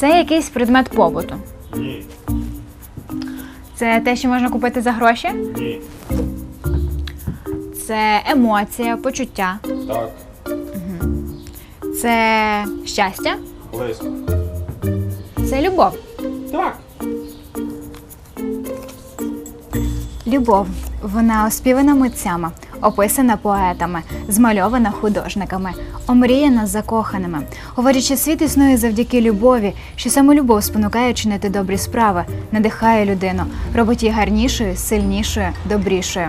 Це якийсь предмет побуту. Ні. Це те, що можна купити за гроші. Ні. Це емоція, почуття. Так. Це щастя. Близько. Це любов. Так. Любов. Вона оспівана митцями, описана поетами, змальована художниками, омріяна закоханими. Говорячи, світ існує завдяки любові, що саме любов спонукає чинити добрі справи, надихає людину, робить її гарнішою, сильнішою, добрішою.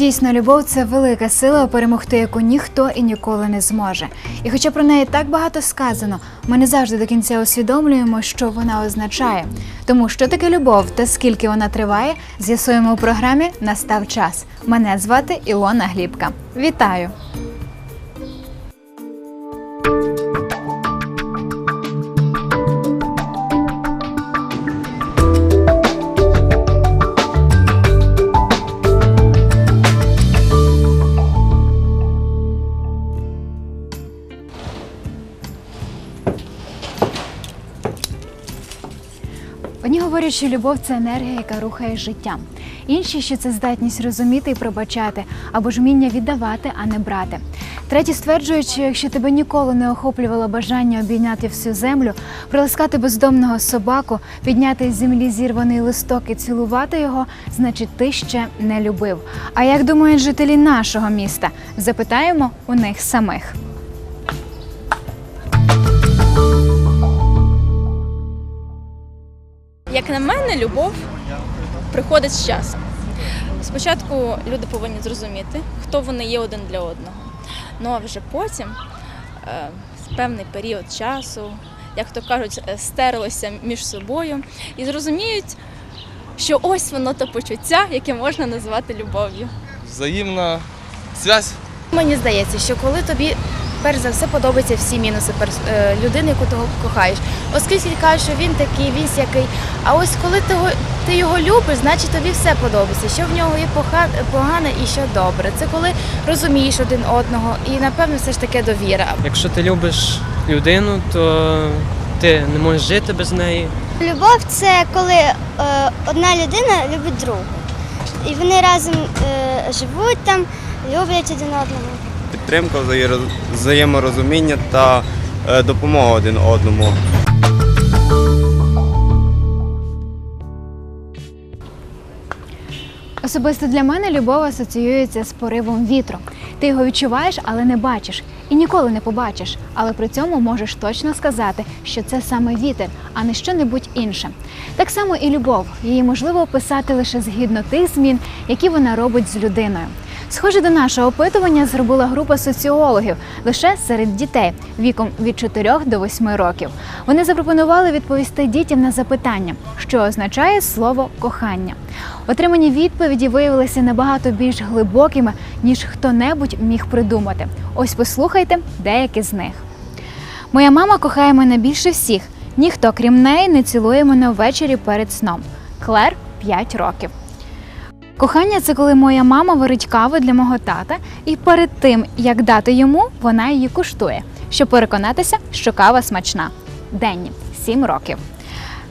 Дійсно, любов це велика сила, перемогти яку ніхто і ніколи не зможе. І хоча про неї так багато сказано, ми не завжди до кінця усвідомлюємо, що вона означає. Тому що таке любов та скільки вона триває, з'ясуємо у програмі Настав час. Мене звати Ілона Глібка. Вітаю! Говорять, що любов це енергія, яка рухає життям. Інші, що це здатність розуміти і пробачати, або ж вміння віддавати, а не брати. Треті стверджують, що якщо тебе ніколи не охоплювало бажання обійняти всю землю, приласкати бездомного собаку, підняти з землі зірваний листок і цілувати його, значить ти ще не любив. А як думають жителі нашого міста? Запитаємо у них самих. Як на мене, любов приходить з часом. Спочатку люди повинні зрозуміти, хто вони є один для одного. Ну а вже потім, е, з певний період часу, як то кажуть, е, стерлися між собою і зрозуміють, що ось воно то почуття, яке можна назвати любов'ю. взаємна зв'язь. Мені здається, що коли тобі перш за все подобаються всі мінуси перс- е, людини, яку ти кохаєш. Оскільки кажуть, що він такий, він сякий. А ось коли ти, го- ти його любиш, значить тобі все подобається. Що в нього є поха- погане і що добре. Це коли розумієш один одного, і напевно все ж таки довіра. Якщо ти любиш людину, то ти не можеш жити без неї. Любов це коли е, одна людина любить другу. І вони разом е, живуть там, люблять один одного. Підтримка, взаєморозуміння та е, допомога один одному. Особисто для мене любов асоціюється з поривом вітру. Ти його відчуваєш, але не бачиш. І ніколи не побачиш. Але при цьому можеш точно сказати, що це саме вітер, а не що-небудь інше. Так само і любов. Її можливо описати лише згідно тих змін, які вона робить з людиною. Схоже до нашого опитування зробила група соціологів лише серед дітей віком від 4 до 8 років. Вони запропонували відповісти дітям на запитання, що означає слово кохання. Отримані відповіді виявилися набагато більш глибокими, ніж хто-небудь міг придумати. Ось послухайте деякі з них. Моя мама кохає мене більше всіх. Ніхто, крім неї, не цілує мене ввечері перед сном. Клер 5 років. Кохання це коли моя мама варить каву для мого тата, і перед тим, як дати йому, вона її куштує, щоб переконатися, що кава смачна. Денні 7 років.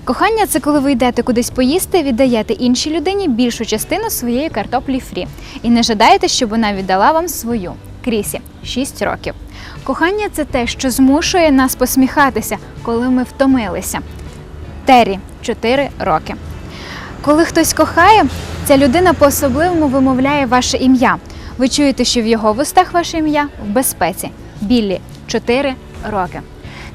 Кохання це коли ви йдете кудись поїсти, віддаєте іншій людині більшу частину своєї картоплі фрі і не жадаєте, щоб вона віддала вам свою. Крісі 6 років. Кохання це те, що змушує нас посміхатися, коли ми втомилися. Террі 4 роки. Коли хтось кохає, ця людина по-особливому вимовляє ваше ім'я. Ви чуєте, що в його вустах ваше ім'я в безпеці. Біллі 4 роки.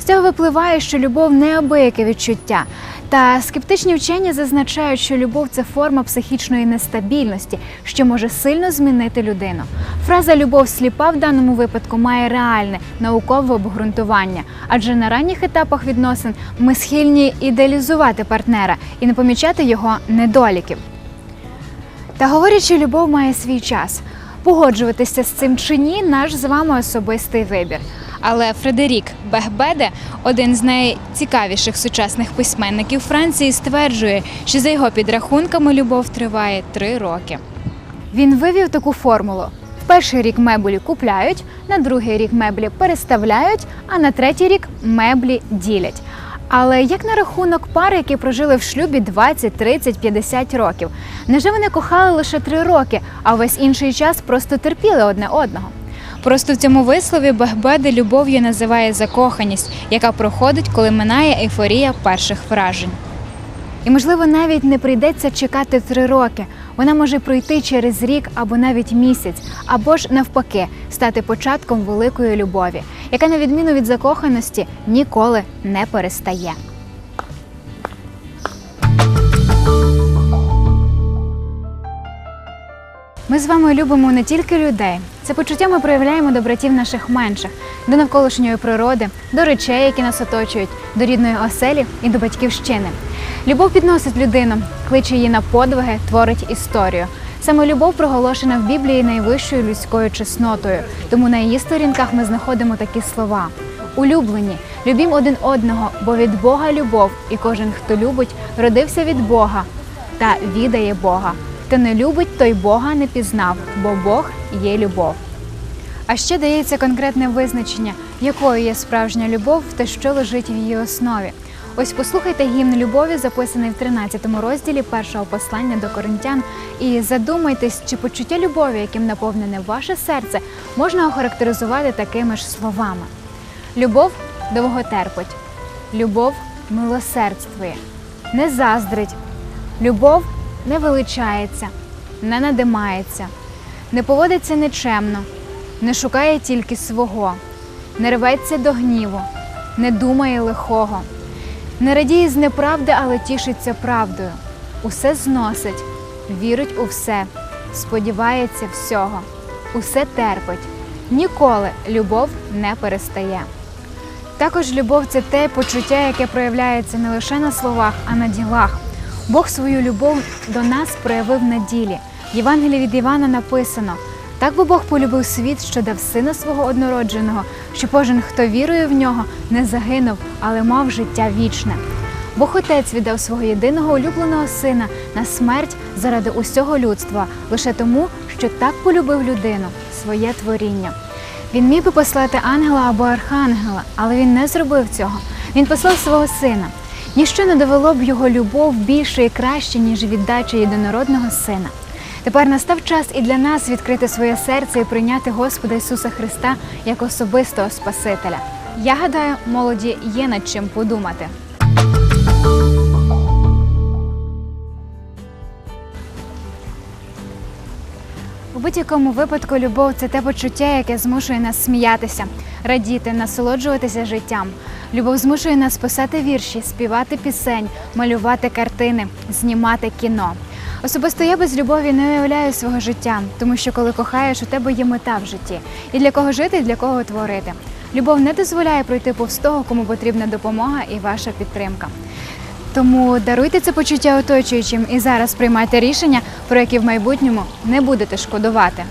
З цього випливає, що любов неабияке відчуття. Та скептичні вчені зазначають, що любов це форма психічної нестабільності, що може сильно змінити людину. Фраза любов сліпа в даному випадку має реальне наукове обґрунтування, адже на ранніх етапах відносин ми схильні ідеалізувати партнера і не помічати його недоліків. Та говорять, що любов має свій час. Погоджуватися з цим чи ні, наш з вами особистий вибір. Але Фредерік Бехбеде, один з найцікавіших сучасних письменників Франції, стверджує, що за його підрахунками любов триває три роки. Він вивів таку формулу: перший рік меблі купляють, на другий рік меблі переставляють, а на третій рік меблі ділять. Але як на рахунок пари, які прожили в шлюбі 20, 30, 50 років? Невже вони кохали лише 3 роки, а весь інший час просто терпіли одне одного? Просто в цьому вислові Бехбеди любов'ю називає закоханість, яка проходить, коли минає ейфорія перших вражень. І, можливо, навіть не прийдеться чекати три роки. Вона може пройти через рік або навіть місяць, або ж навпаки, стати початком великої любові, яка, на відміну від закоханості, ніколи не перестає. Ми з вами любимо не тільки людей. Це почуття ми проявляємо до братів наших менших, до навколишньої природи, до речей, які нас оточують, до рідної оселі і до батьківщини. Любов підносить людину, кличе її на подвиги, творить історію. Саме любов проголошена в Біблії найвищою людською чеснотою. Тому на її сторінках ми знаходимо такі слова: улюблені, любім один одного, бо від Бога любов, і кожен, хто любить, родився від Бога та відає Бога. Хто не любить, той Бога не пізнав, бо Бог є любов. А ще дається конкретне визначення, якою є справжня любов та що лежить в її основі. Ось послухайте гімн любові, записаний в 13 розділі першого послання до коринтян, і задумайтесь, чи почуття любові, яким наповнене ваше серце, можна охарактеризувати такими ж словами: любов довго терпить, любов милосердствує, не заздрить, любов не величається, не надимається, не поводиться нечемно, не шукає тільки свого, не рветься до гніву, не думає лихого, не радіє з неправди, але тішиться правдою, усе зносить, вірить у все, сподівається всього, усе терпить. Ніколи любов не перестає. Також любов це те почуття, яке проявляється не лише на словах, а на ділах. Бог свою любов до нас проявив на ділі. В Євангелії від Івана написано: так би Бог полюбив світ, що дав сина свого однородженого, що кожен, хто вірує в нього, не загинув, але мав життя вічне. Бог Отець віддав свого єдиного улюбленого сина на смерть заради усього людства, лише тому, що так полюбив людину, своє творіння. Він міг би послати ангела або архангела, але він не зробив цього. Він послав свого сина. Ніщо не довело б його любов більше і краще, ніж віддача єдинородного сина. Тепер настав час і для нас відкрити своє серце і прийняти Господа Ісуса Христа як особистого Спасителя. Я гадаю, молоді є над чим подумати. У будь-якому випадку любов це те почуття, яке змушує нас сміятися, радіти, насолоджуватися життям. Любов змушує нас писати вірші, співати пісень, малювати картини, знімати кіно. Особисто я без любові не уявляю свого життя, тому що коли кохаєш, у тебе є мета в житті. І для кого жити, і для кого творити. Любов не дозволяє пройти повз того, кому потрібна допомога і ваша підтримка. Тому даруйте це почуття оточуючим і зараз приймайте рішення, про які в майбутньому не будете шкодувати.